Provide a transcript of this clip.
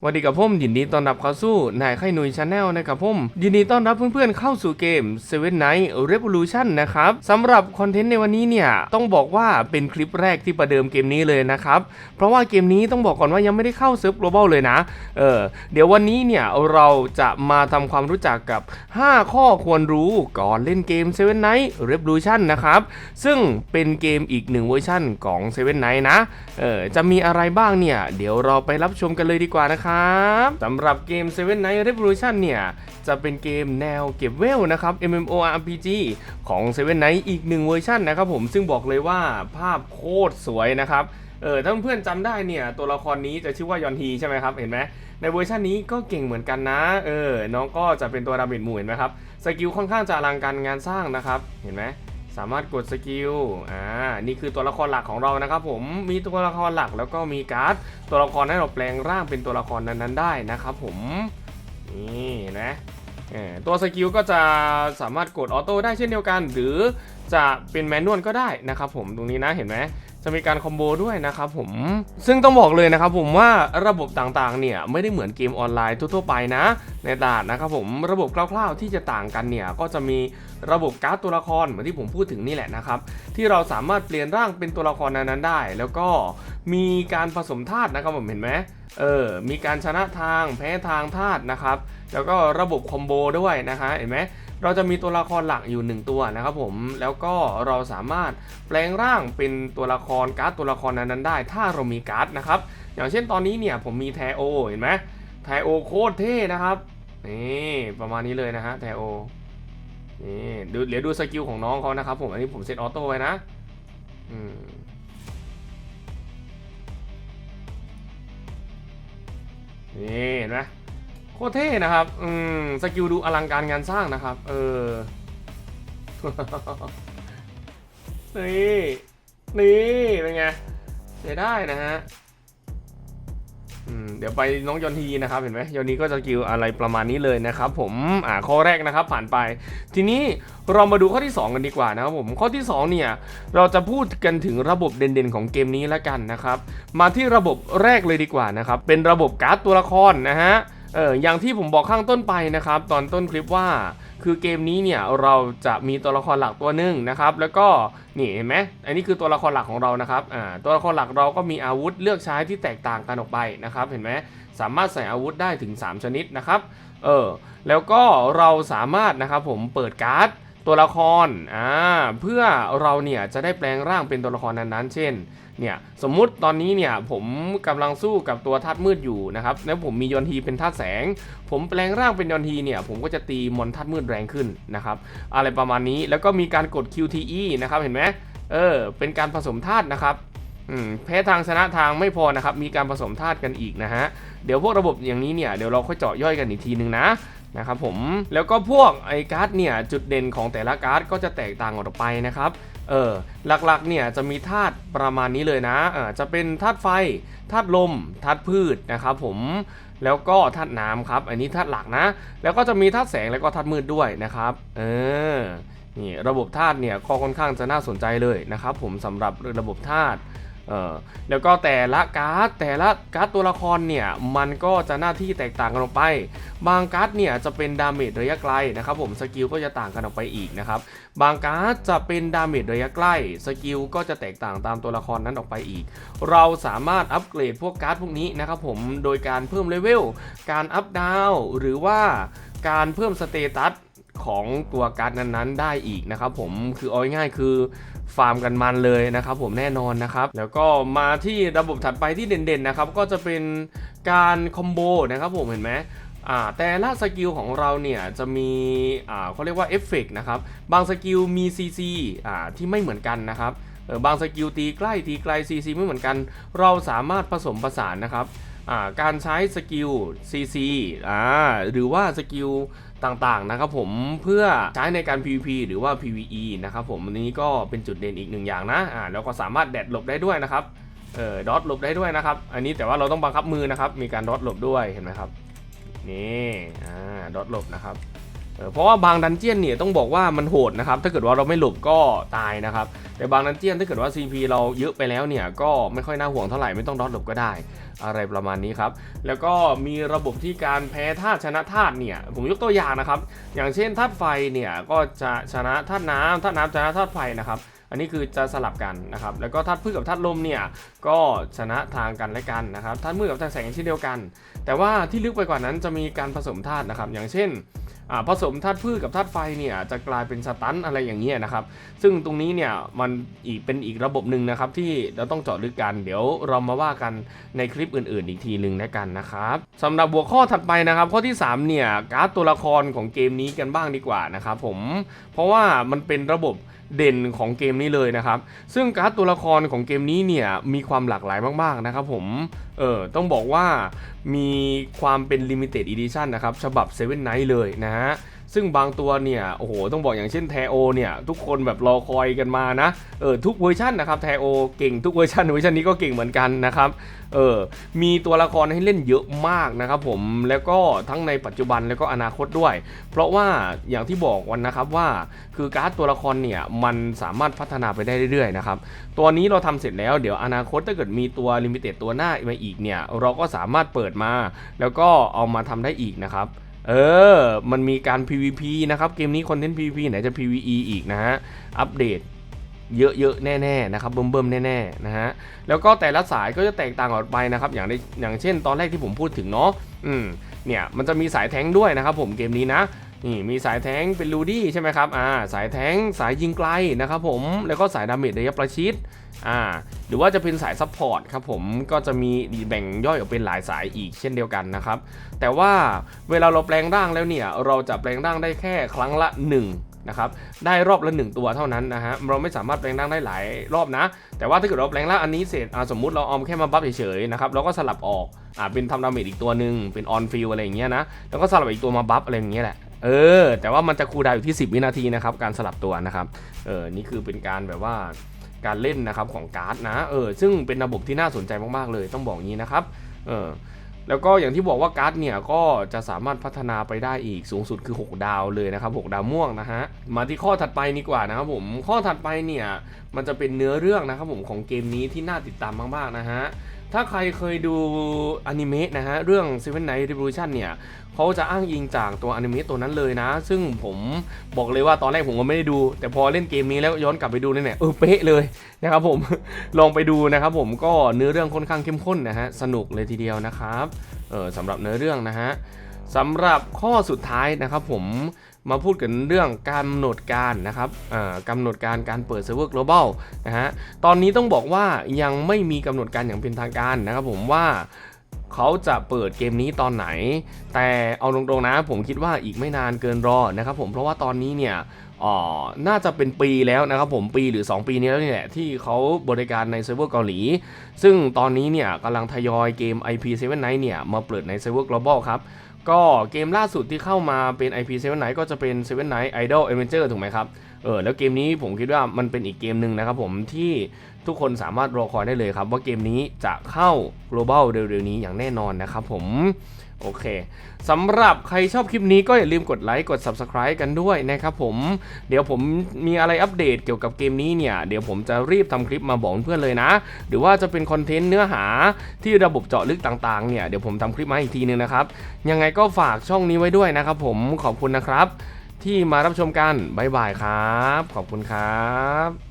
สวัสดีกับผมยินดีต้อนรับเข้าสู่นายไข่หนุยชาแนลนะครับผมยินดีต้อนรับเพื่อนๆเข้าสู่เกม Seven Night Revolution นะครับสำหรับคอนเทนต์ในวันนี้เนี่ยต้องบอกว่าเป็นคลิปแรกที่ประเดิมเกมนี้เลยนะครับเพราะว่าเกมนี้ต้องบอกก่อนว่ายังไม่ได้เข้าเซิร์ฟ global เลยนะเออเดี๋ยววันนี้เนี่ยเราจะมาทำความรู้จักกับ 5 ข้อควรรู้ก่อนเล่นเกม Seven Night Revolution นะครับซึ่งเป็นเกมอีกหนึ่งเวอร์ชั่นของ Seven Night นะเออจะมีอะไรบ้างเนี่ยเดี๋ยวเราไปรับชมกันเลยดีกว่านะครับสำหรับเกม Seven Night Revolution เนี่ยจะเป็นเกมแนวเก็บเวลนะครับ MMORPG ของ Seven Night อีกหนึ่งเวอร์ชันนะครับผมซึ่งบอกเลยว่าภาพโคตรสวยนะครับเออถ้าเพื่อนจำได้เนี่ยตัวละครนี้จะชื่อว่ายอนฮีใช่ไหมครับเห็นไหมในเวอร์ชันนี้ก็เก่งเหมือนกันนะเออน้องก็จะเป็นตัวดาเมจหมู่เห็นไหมครับสกิลค่อนข้างจะอลังการงานสร้างนะครับเห็นไหม สามารถกดสกิล อ่า นี่คือตัวละครหลักของเรานะครับผม มีตัวละครหลักแล้วก็มีการ์ด ตัวละครให้เราแปลงร่างเป็นตัวละครนั้นๆได้นะครับผม นี่นะเออตัวสกิลก็จะสามารถกดออโต้ได้เช่นเดียวกัน หรือจะเป็นแมนนวลก็ได้นะครับผมตรงนี้นะเห็นไหม จะมีการคอมโบด้วยนะครับผม ซึ่งต้องบอกเลยนะครับผมว่าระบบต่างๆ เนี่ยไม่ได้เหมือนเกมออนไลน์ทั่วๆไปนะ ในตลาดนะครับผมระบบคร่าวๆที่จะต่างกันเนี่ยก็จะมีระบบการ์ดตัวละครเหมือนที่ผมพูดถึงนี่แหละนะครับ ที่เราสามารถเปลี่ยนร่างเป็นตัวละครนั้นๆได้ แล้วก็มีการผสมธาตุนะครับผมเห็นไหมเออ มีการชนะทางแพ้ทางธาตุนะครับ แล้วก็ระบบคอมโบด้วยนะคะเห็นไหม เราจะมีตัวละครหลักอยู่ 1 ตัวนะครับผมแล้วก็เราสามารถแปลงร่างเป็นตัวละครการ์ดตัวละครนั้นๆได้ ถ้าเรามีการ์ดนะครับอย่างเช่นตอนนี้เนี่ยผมมีแทโอเห็นไหมแทโอโคตรเท่นะครับนี่ประมาณนี้เลยนะฮะแทโอนี่ดูเดี๋ยวดูสกิลของน้องเขานะครับผมอันนี้ผมเซตออโต้ไว้นะอืมนี่เห็นไหม โคตรเท่นะครับ อืม สกิลดูอลังการงานสร้างนะครับ เออ นี่ นี่ เป็นไงใช้ได้นะฮะ อืม เดี๋ยวไปน้องยอนทีนะครับ เห็นไหมยอนทีก็จะกิลอะไรประมาณนี้เลยนะครับผม อ่า ข้อแรกนะครับ ผ่านไป ทีนี้เรามาดูข้อที่ 2 กันดีกว่านะครับผม ข้อที่ 2 เนี่ย เราจะพูดกันถึงระบบเด่นๆของเกมนี้แล้วกันนะครับ มาที่ระบบแรกเลยดีกว่านะครับ เป็นระบบการ์ดตัวละครนะฮะ เอออย่างที่ผมบอกข้างต้นไปนะครับ ตอนต้นคลิปว่าคือเกมนี้เนี่ยเราจะมีตัวละครหลักตัวหนึ่งนะครับ แล้วก็นี่เห็นไหมอันนี้คือตัวละครหลักของเรานะครับอ่าตัวละครหลักเราก็มีอาวุธเลือกใช้ที่แตกต่างกันออกไปนะครับ เห็นไหมสามารถใส่อาวุธได้ถึง 3 ชนิดนะครับเออแล้วก็เราสามารถนะครับผมเปิดการ์ดตัวละครอ่าเพื่อเราเนี่ยจะได้แปลงร่างเป็นตัวละครนั้นๆ เช่น เนี่ยสมมุติตอนนี้เนี่ยผมกำลังสู้กับตัวธาตุมืดอยู่นะครับแล้วผมมียอนทีเป็นธาตุแสง ผมแปลงร่างเป็นยอนทีเนี่ยผมก็จะตีมอนธาตุมืดแรงขึ้นนะครับอะไรประมาณนี้แล้วก็มีการกด QTE นะครับเห็นไหมเออเป็นการผสมธาตุนะครับแพ้ทางชนะทางไม่พอนะครับ มีการผสมธาตุกันอีกนะฮะ เดี๋ยวพวกระบบอย่างนี้เนี่ย เดี๋ยวเราค่อยเจาะย่อยกันอีกทีนึงนะ นะครับผมแล้วก็พวกไอ้การ์ดเนี่ยจุดเด่นของแต่ละการ์ดก็จะแตกต่างออกไปนะครับเออหลักๆเนี่ยจะมีธาตุประมาณนี้เลยนะเออจะเป็นธาตุไฟธาตุลมธาตุพืชนะครับผมแล้วก็ธาตุน้ำครับ อันนี้ธาตุหลักนะ แล้วก็จะมีธาตุแสงแล้วก็ธาตุมืดด้วยนะครับเออนี่ระบบธาตุเนี่ยก็ค่อนข้างจะน่าสนใจเลยนะครับผมสำหรับระบบธาตุ เออแล้วก็แต่ละการ์ดแต่ละการ์ดตัวละครเนี่ยมันก็จะหน้าที่แตกต่างกันออกไป บางการ์ดเนี่ยจะเป็นดาเมจระยะไกลนะครับผมสกิลก็จะต่างกันออกไปอีกนะครับบางการ์ดจะเป็นดาเมจระยะใกล้สกิลก็จะแตกต่างตามตัวละครนั้นออกไปอีก เราสามารถอัปเกรดพวกการ์ดพวกนี้นะครับผมโดยการเพิ่มเลเวลการอัพดาวหรือว่าการเพิ่มสเตตัสของตัวการ์ดนั้นๆ ได้อีกนะครับผมคือเอาง่ายๆคือ ฟาร์มกันมันเลยนะครับผมแน่นอนนะครับ แล้วก็มาที่ระบบถัดไปที่เด่นๆนะครับก็จะเป็นการคอมโบนะครับผมเห็นไหมอ่าแต่ละสกิลของเราเนี่ยจะมีอ่าเขาเรียกว่าเอฟเฟกต์นะครับบางสกิลมี CC อ่าที่ไม่เหมือนกันนะครับเออบางสกิลตีใกล้ตีไกล CC ไม่เหมือนกัน เราสามารถผสมผสานนะครับอ่าการใช้สกิล CC อ่าหรือว่าสกิล ต่างๆนะครับผมเพื่อใช้ในการ PVP หรือว่า PVE นะครับผมอันนี้ก็เป็นจุดเด่นอีกหนึ่งอย่างนะอ่าแล้วก็สามารถแดดหลบได้ด้วยนะครับเออดอทหลบได้ด้วยนะครับ อันนี้แต่ว่าเราต้องบังคับมือนะครับ มีการดอทหลบด้วยเห็นไหมครับนี่อ่าดอทหลบนะครับ เพราะว่าบางดันเจียนเนี่ยต้องบอกว่ามันโหดนะครับถ้าเกิดว่าเราไม่หลบก็ตายนะครับแต่บางดันเจียนถ้าเกิดว่า CP เราเยอะไปแล้วเนี่ยก็ไม่ค่อยน่าห่วงเท่าไหร่ไม่ต้องดอทหลบก็ได้ อะไรประมาณนี้ครับแล้วก็มีระบบที่การแพ้ธาตุชนะธาตุเนี่ยผมยกตัวอย่างนะครับ อย่างเช่นธาตุไฟเนี่ยก็จะชนะธาตุน้ำธาตุน้ำชนะธาตุไฟนะครับอันนี้คือจะสลับกันนะครับ แล้วก็ธาตุพืชกับธาตุลมเนี่ยก็ชนะทางกันและกันนะครับธาตุมืดกับธาตุแสงเช่นเดียวกัน แต่ว่าที่ลึกไปกว่านั้นจะมีการผสมธาตุนะครับ อย่างเช่น ผสมธาตุพืชกับธาตุไฟเนี่ยจะกลายเป็นสตันอะไรอย่างเงี้ยนะครับ ซึ่งตรงนี้เนี่ยมันอีกเป็นอีกระบบหนึ่งนะครับที่เราต้องเจาะลึกกัน เดี๋ยวเรามาว่ากันในคลิปอื่น ๆ อีกทีหนึ่งแล้วกันนะครับสำหรับหัวข้อถัดไปนะครับ ข้อที่ 3 เนี่ยการ์ดตัวละครของเกมนี้กันบ้างดีกว่านะครับผมเพราะว่ามันเป็นระบบเด่นของเกมนี้เลยนะครับ ซึ่งการ์ดตัวละครของเกมนี้เนี่ยมีความหลากหลายมากๆนะครับผม เออต้องบอกว่า มีความเป็น Limited Edition นะครับ ฉบับ7 n i g h t เลยนะฮะ ซึ่งบางตัวเนี่ยโอ้โหต้องบอกอย่างเช่นแทโอเนี่ยทุกคนแบบรอคอยกันมานะเออทุกเวอร์ชันนะครับแทโอเก่งทุกเวอร์ชันเวอร์ชันนี้ก็เก่งเหมือนกันนะครับเออมีตัวละครให้เล่นเยอะมากนะครับผมแล้วก็ทั้งในปัจจุบันแล้วก็อนาคตด้วย เพราะว่าอย่างที่บอกวันนะครับว่าคือการ์ดตัวละครเนี่ยมันสามารถพัฒนาไปได้เรื่อยๆนะครับตัวนี้เราทำเสร็จแล้วเดี๋ยวอนาคตถ้าเกิดมีตัวลิมิเต็ดตัวหน้ามาอีกเนี่ยเราก็สามารถเปิดมา แล้วก็เอามาทำได้อีกนะครับ เออ มันมีการ PVP นะครับ เกมนี้คอนเทนต์ PVP ไหนจะ PVE อีกนะฮะ อัปเดตเยอะๆ แน่ๆ นะครับ เบิ่มๆ แน่ๆ นะฮะ แล้วก็แต่ละสายก็จะแตกต่างออกไปนะครับ อย่างในอย่างเช่น ตอนแรกที่ผมพูดถึงเนาะ อืม เนี่ย มันจะมีสายแทงด้วยนะครับผม เกมนี้นะ นี่ มีสายแทงเป็นลูดี้ใช่ไหมครับ อ่า สายแทงสายยิงไกลนะครับผม แล้วก็สายดาเมจระยะประชิด อ่าหรือว่าจะเป็นสายซัพพอร์ตครับผมก็จะมีแบ่งย่อยออกเป็นหลายสายอีกเช่นเดียวกันนะครับ แต่ว่าเวลาเราแปลงร่างแล้วเนี่ย เราจะแปลงร่างได้แค่ครั้งละ 1 นะครับ ได้รอบละ 1 ตัวเท่านั้นนะฮะเราไม่สามารถแปลงร่างได้หลายรอบนะ แต่ว่าถ้าเกิดเราแปลงร่างอันนี้เสร็จสมมุติเราเอาแค่มาบัฟเฉยๆนะครับเราก็สลับออกอ่าเป็นทำดาเมจอีกตัวหนึ่งเป็นออนฟิลอะไรอย่างเงี้ยนะแล้วก็สลับอีกตัวมาบัฟอะไรอย่างเงี้ยแหละเออแต่ว่ามันจะคูลดาวอยู่ที่ 10 วินาทีนะครับการสลับตัวนะครับเออนี่คือเป็นการแบบว่า การเล่นนะครับของการ์ดนะเออซึ่งเป็นระบบที่น่าสนใจมากๆเลยต้องบอกงี้นะครับเออแล้วก็อย่างที่บอกว่าการ์ดเนี่ยก็จะสามารถพัฒนาไปได้อีกสูงสุดคือ 6 ดาวเลยนะครับ 6 ดาวม่วงนะฮะมาที่ข้อถัดไปดีกว่านะครับผมข้อถัดไปเนี่ยมันจะเป็นเนื้อเรื่องนะครับผมของเกมนี้ที่น่าติดตามมากๆนะฮะ ถ้าใครเคยดูอนิเมะนะฮะ เรื่อง Seven Night Revolution เนี่ยเขาจะอ้างอิงจากตัวอนิเมะตัวนั้นเลยนะ ซึ่งผมบอกเลยว่าตอนแรกผมก็ไม่ได้ดู แต่พอเล่นเกมนี้แล้วย้อนกลับไปดูเนี่ยเออเป๊ะเลยนะครับผม ลองไปดูนะครับผมก็เนื้อเรื่องค่อนข้างเข้มข้นนะฮะ สนุกเลยทีเดียวนะครับ เออสำหรับเนื้อเรื่องนะฮะ สำหรับข้อสุดท้ายนะครับผมมาพูดกันเรื่องการกำหนดการนะครับกำหนดการการเปิดเซิร์ฟเวอร์ global นะฮะตอนนี้ต้องบอกว่ายังไม่มีกำหนดการอย่างเป็นทางการนะครับผมว่าเขาจะเปิดเกมนี้ตอนไหน แต่เอาตรงๆนะผมคิดว่าอีกไม่นานเกินรอนะครับผมเพราะว่าตอนนี้เนี่ยอ๋อน่าจะเป็นปีแล้วนะครับผมปีหรือ 2 ปีนี้แล้วนี่แหละที่เขาบริการในเซิร์ฟเวอร์เกาหลี ซึ่งตอนนี้เนี่ยกำลังทยอยเกม IP7 Night เนี่ยมาเปิดในเซิร์ฟเวอร์ global ครับ ก็เกมล่าสุดที่เข้ามาเป็น IP7 Night ก็จะเป็น7 Night Idol Adventure ถูกไหมครับ เออแล้วเกมนี้ผมคิดว่ามันเป็นอีกเกมหนึ่งนะครับผมที่ทุกคนสามารถรอคอยได้เลยครับ ว่าเกมนี้จะเข้า global เร็วๆนี้อย่างแน่นอนนะครับผมโอเคสำหรับใครชอบคลิปนี้ก็อย่าลืมกดไลค์กด Subscribe กันด้วยนะครับผมเดี๋ยวผมมีอะไรอัปเดตเกี่ยวกับเกมนี้เนี่ย เดี๋ยวผมจะรีบทำคลิปมาบอกเพื่อนเลยนะ หรือว่าจะเป็นคอนเทนต์เนื้อหาที่ระบบเจาะลึกต่างๆเนี่ย เดี๋ยวผมทำคลิปมาอีกทีนึงนะครับ ยังไงก็ฝากช่องนี้ไว้ด้วยนะครับผมขอบคุณนะครับ ที่มารับชมกันบ๊ายบายครับ ขอบคุณครับ